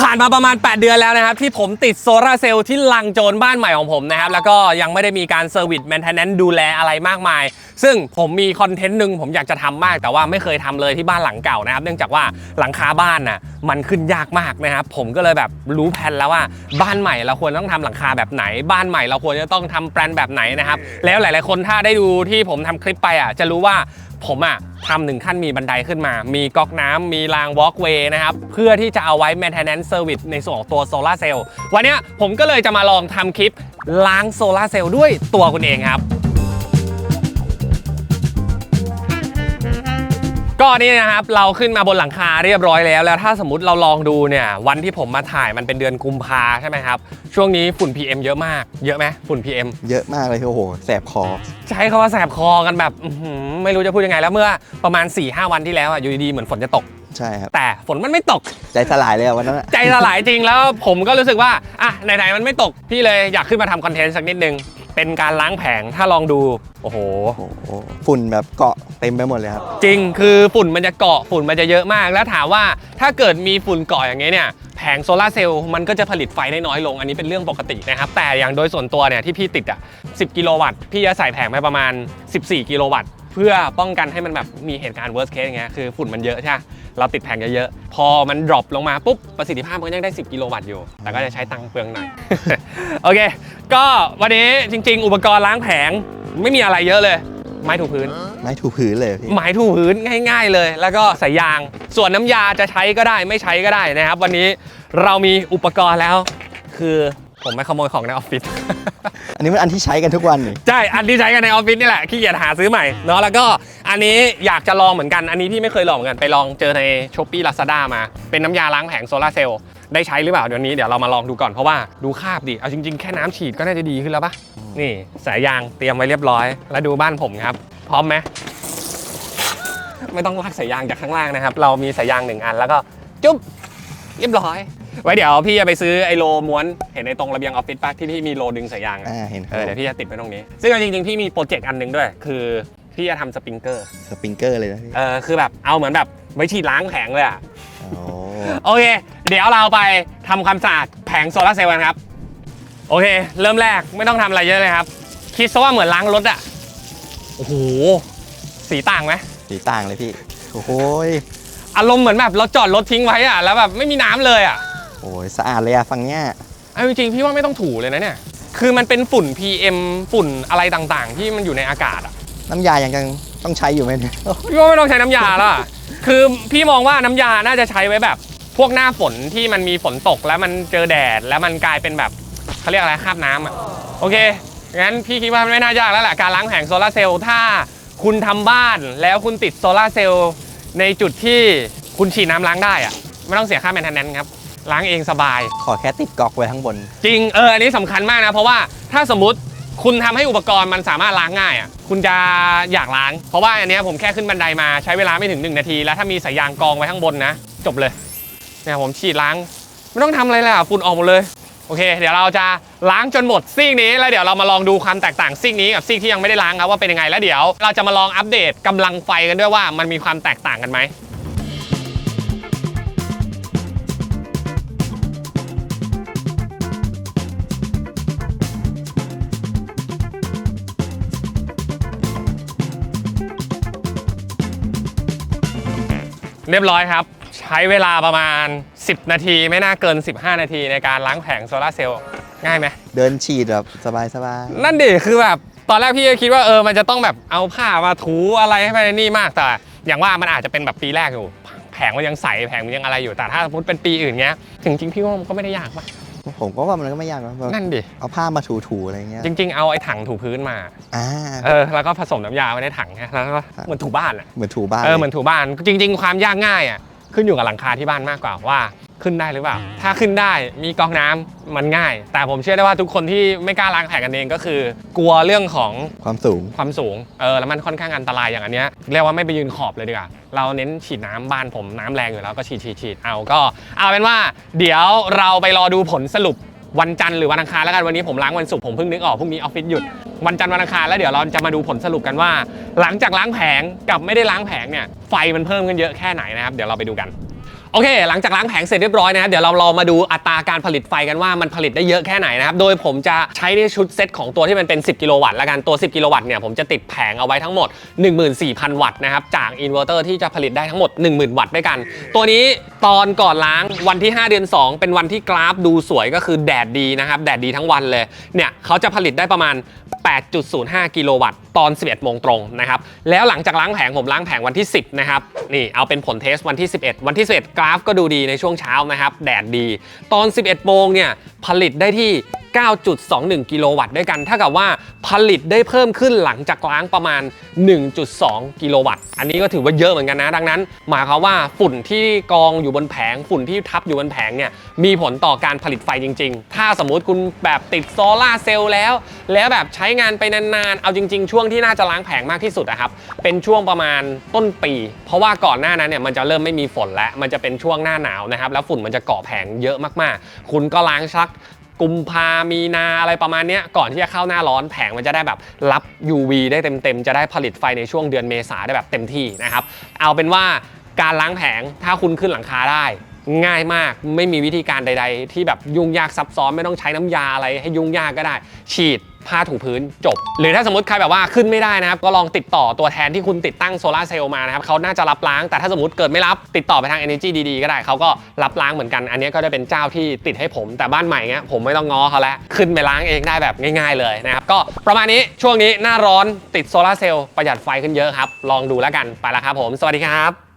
ผ่านมาประมาณ 8 เดือนแล้วนะครับ ที่ผมติดโซลาร์เซลล์ที่ลังโจรบ้านใหม่ของผมนะครับ แล้วก็ยังไม่ได้มีการเซอร์วิสแมนเทนแนนดูแลอะไรมากมาย ซึ่งผมมีคอนเทนต์หนึ่งผมอยากจะทำมาก แต่ว่าไม่เคยทำเลยที่บ้านหลังเก่านะครับ เนื่องจากว่าหลังคาบ้านน่ะมันขึ้นยากมากนะครับ ผมก็เลยแบบรู้แผนแล้วว่าบ้านใหม่เราควรต้องทำหลังคาแบบไหน บ้านใหม่เราควรจะต้องทำแปลนแบบไหนนะครับแล้วหลาย ๆ คนถ้าได้ดูที่ผมทำคลิปไปอะจะรู้ว่า ผมอะทำหนึ่งขั้นมีบันไดขึ้นมา มีก๊อกน้ำมีรางวอล์กเวย์นะครับ เพื่อที่จะเอาไว้ maintenance service ในส่วนของตัวโซลาร์เซลล์วันนี้ผมก็เลยจะมาลองทำคลิปล้างโซลาร์เซลล์ด้วยตัวคุณเองครับ ก็นี่นะครับเราขึ้นมาบนหลังคาเรียบร้อยแล้ว แล้วถ้าสมมติเราลองดูเนี่ยวันที่ผมมาถ่ายมันเป็นเดือนกุมภาใช่ไหมครับ ช่วงนี้ฝุ่น PM เยอะมาก เยอะไหมฝุ่น PM เยอะมากเลยโอ้โหแสบคอ ใช้คำว่าแสบคอกันแบบอื้อหือไม่รู้จะพูดยังไงแล้วเมื่อประมาณ4-5วันที่แล้วอะอยู่ดีๆเหมือนฝนจะตก ใช่ครับ แต่ฝนมันไม่ตก ใจสลายเลยอะวันนั้นอะ ใจสลายจริงแล้วผมก็รู้สึกว่า อะ ไหน ๆ มันไม่ตก พี่เลยอยากขึ้นมาทำคอนเทนต์สักนิดนึง เป็นการล้างแผงถ้าลองดู โอ้โห โอ้โหฝุ่นแบบเกาะเต็มไปหมดเลยครับ จริงคือฝุ่นมันจะเกาะฝุ่นมันจะเยอะมาก แล้วถามว่าถ้าเกิดมีฝุ่นเกาะอย่างเงี้ยเนี่ยแผงโซลาร์เซลล์มันก็จะผลิตไฟได้น้อยลงอันนี้เป็นเรื่องปกตินะครับ แต่อย่างโดยส่วนตัวเนี่ยที่พี่ติดอะ 10 กิโลวัตต์พี่จะใส่แผงไปประมาณ 14 กิโลวัตต์ เพื่อป้องกันให้มันแบบมีเหตุการณ์ worst case อย่างเงี้ยคือฝุ่นมันเยอะใช่ไหม เราติดแผงเยอะๆ พอมัน drop ลงมาปุ๊บ ประสิทธิภาพมันก็ยังได้ 10 กิโลวัตต์อยู่ แต่ก็จะใช้ตังค์เปลืองหน่อย โอเค ก็วันนี้จริง ๆ อุปกรณ์ล้างแผงไม่มีอะไรเยอะเลย ไม้ถูพื้น ไม้ถูพื้นเลยพี่หมายถูพื้นง่าย ๆเลย แล้วก็สายยาง ส่วนน้ำยาจะใช้ก็ได้ไม่ใช้ก็ได้นะครับ วันนี้เรามีอุปกรณ์แล้ว คือผมไม่ขโมยของในออฟฟิศ อันนี้มันอันที่ใช้กันทุกวันนี่ ใช่ อันที่ใช้กันในออฟฟิศนี่แหละขี้เกียจหาซื้อใหม่เนาะแล้วก็อันนี้อยากจะลองเหมือนกัน อันนี้พี่ไม่เคยลองเหมือนกันไปลองเจอในช้อปปี้ลาซาด้ามา เป็นน้ำยาล้างแผงโซลาร์เซลล์ได้ใช้หรือเปล่าเดี๋ยวนี้เดี๋ยวเรามาลองดูก่อนเพราะว่าดูคราบดิเอาจริงๆ แค่น้ำฉีดก็น่าจะดีขึ้นแล้วปะนี่สายยางเตรียมไว้เรียบร้อย แล้วดูบ้านผมครับ พร้อมไหมไม่ต้องลากสายยางจากข้างล่างนะครับ เรามีสายยางหนึ่งอันแล้วก็จุ๊บเรียบร้อย ไว้เดี๋ยวพี่จะไปซื้อไอโลม้วนเห็นในตรงระเบียงออฟฟิศป่ะที่พี่มีโลดึงสายยางอะอ่าเห็นคเอรับอเดี๋ยวพี่จะติดไว้ตรงนี้ ซึ่งเอาจริงๆพี่มีโปรเจกต์อันหนึ่งด้วย คือพี่จะทำสปริงเกอร์สปริงเกอร์เลยนะพี่เออคือแบบเอาเหมือนแบบไว้ฉีดล้างแผงเลยอะโอ้โอเค เดี๋ยวเราไปทำความสะอาดแผงโซลาร์เซลล์กันครับ โอเค เริ่มแรกไม่ต้องทำอะไรเยอะเลยครับ คิดซะว่าเหมือนล้างรถอะโอ้โห สีต่างไหมสีต่างเลยพี่ โอ้โหยอารมณ์เหมือนแบบเราจอดรถทิ้งไว้อะแล้วแบบไม่มีน้ำเลยอะ โอ้ยสะอาดเลยอะฝั่งเนี้ยเอาจริงๆพี่ว่าไม่ต้องถูเลยนะเนี่ย คือมันเป็นฝุ่น PM ฝุ่นอะไรต่างๆ ที่มันอยู่ในอากาศอะน้ำยายังยังต้องใช้อยู่ไหมเนี่ย พี่ว่าไม่ต้องใช้น้ำยาแล้วอะคือพี่มองว่าน้ำยาน่าจะใช้ไว้แบบ พวกหน้าฝนที่มันมีฝนตกแล้วมันเจอแดดแล้วมันกลายเป็นแบบเขาเรียกอะไรคราบน้ำอะโอเคงั้นพี่คิดว่ามันไม่น่ายากแล้วแหละการล้างแผงโซลาร์เซลล์ถ้าคุณทำบ้านแล้วคุณติดโซลาร์เซลล์ในจุดที่คุณฉีดน้ำล้างได้อะไม่ต้องเสียค่าแมนเทนแนนครับ ล้างเองสบาย ขอแค่ติดก๊อกไว้ข้างบน จริงเอออันนี้สำคัญมากนะ เพราะว่าถ้าสมมติคุณทำให้อุปกรณ์มันสามารถล้างง่ายอะคุณจะอยากล้าง เพราะว่าอันเนี้ยผมแค่ขึ้นบันไดมาใช้เวลาไม่ถึง 1 นาที แล้วถ้ามีสายยางกองไว้ข้างบนนะ จบเลยเนี่ยผมฉีดล้าง ไม่ต้องทำอะไรเลยอะฝุ่นออกหมดเลย โอเค เดี๋ยวเราจะล้างจนหมดซีกนี้ แล้วเดี๋ยวเรามาลองดูความแตกต่างซีกนี้กับซีกที่ยังไม่ได้ล้างครับว่าเป็นยังไงแล้วเดี๋ยวเราจะมาลองอัปเดตกำลังไฟกันด้วยว่ามันมีความแตกต่างกันไหม เรียบร้อยครับ ใช้เวลาประมาณ 10 นาทีไม่น่าเกิน 15 นาทีในการล้างแผงโซลาร์เซลล์ง่ายไหม เดินฉีดแบบสบายสบายนั่นดิคือแบบตอนแรกพี่ก็คิดว่าเออมันจะต้องแบบเอาผ้ามาถูอะไรให้มันนี่มากแต่ อย่างว่ามันอาจจะเป็นแบบปีแรกอยู่ แผงมันยังใสแผงมันยังอะไรอยู่แต่ถ้าสมมติเป็นปีอื่นเงี้ยถึงจริงพี่ว่ามันก็ไม่ได้ยากปะ ผมก็ว่ามันก็ไม่ยากนะแบบนั่นดิ เอาผ้ามาถูๆอะไรเงี้ยจริง ๆ เอาไอ้ถังถูพื้นมา อ่า เออ แล้วก็ผสมน้ำยาไว้ในถังนะแล้วก็เหมือนถูบ้านอะเหมือนถูบ้านเออลยเหมือนถูบ้าน จริง ๆ ความยากง่ายอะ ขึ้นอยู่กับหลังคาที่บ้านมากกว่าว่าขึ้นได้หรือเปล่า ถ้าขึ้นได้มีก๊อกน้ำมันง่าย แต่ผมเชื่อได้ว่าทุกคนที่ไม่กล้าล้างแผงกันเองก็คือ กลัวเรื่องของความสูง ความสูง เออ แล้วมันค่อนข้างอันตรายอย่างอันเนี้ย เรียกว่าไม่ไปยืนขอบเลยดีกว่า เราเน้นฉีดน้ำบ้านผมน้ำแรงอยู่แล้วก็ฉีดฉีดฉีดเอา ก็ เอาเป็นว่า เดี๋ยวเราไปรอดูผลสรุป วันจันทร์หรือวันอังคารแล้วกันวันนี้ผมล้างวันศุกร์ผมเพิ่งนึกออกพรุ่งนี้ออฟฟิศหยุดวันจันทร์วันอังคารแล้วเดี๋ยวเราจะมาดูผลสรุปกันว่า หลังจากล้างแผงกับไม่ได้ล้างแผงเนี่ยไฟมันเพิ่มขึ้นเยอะแค่ไหนนะครับเดี๋ยวเราไปดูกัน โอเค หลังจากล้างแผงเสร็จเรียบร้อยนะครับเดี๋ยวเราเรามาดูอัตราการผลิตไฟกันว่ามันผลิตได้เยอะแค่ไหนนะครับ โดยผมจะใช้ในชุดเซตของตัวที่มันเป็น 10 กิโลวัตต์ละกัน ตัว 10 กิโลวัตต์เนี่ยผมจะติดแผงเอาไว้ทั้งหมด 14,000 วัตต์นะครับ จากอินเวอร์เตอร์ที่จะผลิตได้ทั้งหมด 10,000 วัตต์ด้วยกัน ตัวนี้ตอนก่อนล้างวันที่ 5 เดือน 2 เป็นวันที่กราฟดูสวยก็คือแดดดีนะครับแดดดีทั้งวันเลยเนี่ยเขาจะผลิตได้ประมาณ8.05 กิโลวัตต์ ตอน 11 โมงตรงนะครับ แล้วหลังจากล้างแผงผมล้างแผงวันที่ 10 นะครับ นี่เอาเป็นผลเทสวันที่ 11 วันที่ 11 กราฟก็ดูดีในช่วงเช้านะครับ แดดดี ตอน 11 โมงเนี่ย ผลิตได้ที่ 9.21 กิโลวัตต์ด้วยกัน ถ้ากับว่าผลิตได้เพิ่มขึ้นหลังจากล้างประมาณ 1.2 กิโลวัตต์ อันนี้ก็ถือว่าเยอะเหมือนกันนะ ดังนั้น หมายความว่าฝุ่นที่กองอยู่บนแผง ฝุ่นที่ทับอยู่บนแผงเนี่ย มีผลต่อการผลิตไฟจริง ๆ ถ้าสมมุติคุณแบบติดโซลาเซลล์แล้ว แล้วแบบใช้งานไปนานๆ เอาจริง ๆ ช่วงที่น่าจะล้างแผงมากที่สุดอะครับ เป็นช่วงประมาณต้นปี เพราะว่าก่อนหน้านั้นเนี่ยมันจะเริ่มไม่มีฝนแล้ว มันจะเป็นช่วงหน้าหนาวนะครับ แล้วฝุ่นมันจะเกาะแผงเยอะมากๆ คุณก็ล้างชัก กุมภามีนาอะไรประมาณนี้ก่อนที่จะเข้าหน้าร้อนแผงมันจะได้แบบรับ UV ได้เต็มๆ จะได้ผลิตไฟในช่วงเดือนเมษาได้แบบเต็มที่นะครับ เอาเป็นว่าการล้างแผงถ้าคุณขึ้นหลังคาได้ง่ายมากไม่มีวิธีการใด ๆ ที่แบบยุ่งยากซับซ้อนไม่ต้องใช้น้ำยาอะไรให้ยุ่งยากก็ได้ ฉีด ผ้าถูพื้นจบ หรือถ้าสมมติใครแบบว่าขึ้นไม่ได้นะครับ ก็ลองติดต่อตัวแทนที่คุณติดตั้งโซลาเซลล์มานะครับเขาน่าจะรับล้าง แต่ถ้าสมมติเกิดไม่รับติดต่อไปทาง Energy ดีๆก็ได้เขาก็รับล้างเหมือนกัน อันนี้ก็ได้เป็นเจ้าที่ติดให้ผมแต่บ้านใหม่เงี้ยผมไม่ต้องง้อเขาแล้วขึ้นไปล้างเองได้แบบง่าย ๆเลยนะครับก็ประมาณนี้ช่วงนี้หน้าร้อนติดโซลาเซลล์ประหยัดไฟขึ้นเยอะครับลองดูแล้วกันไปแล้วครับผมสวัสดีครับ